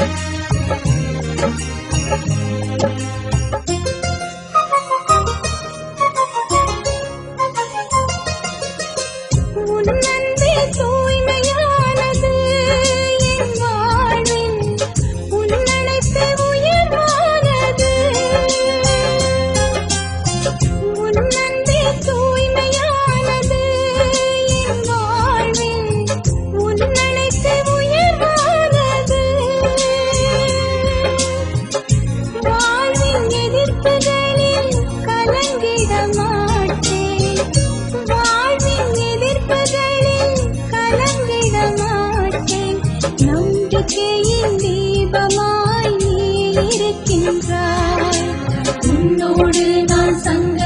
Thank you. என்றாய் உன்னோடு நான் சங்க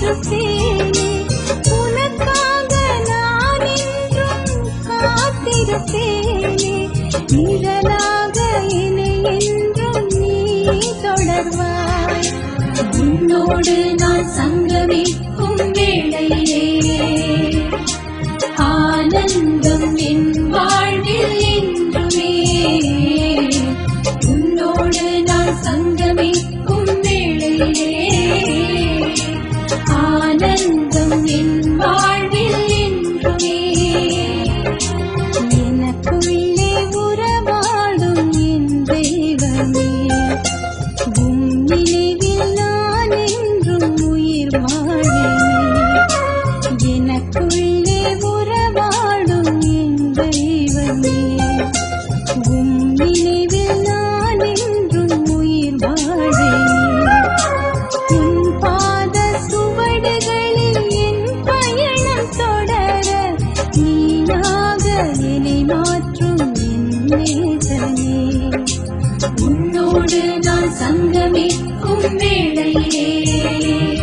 காத்திருப்பேனே உனக்காக நான் என்றும் காத்திருப்பேனே. நிழலாக என்னை என்றும் சங்கமிக்கும் வேளையே ஆனந்த हृदये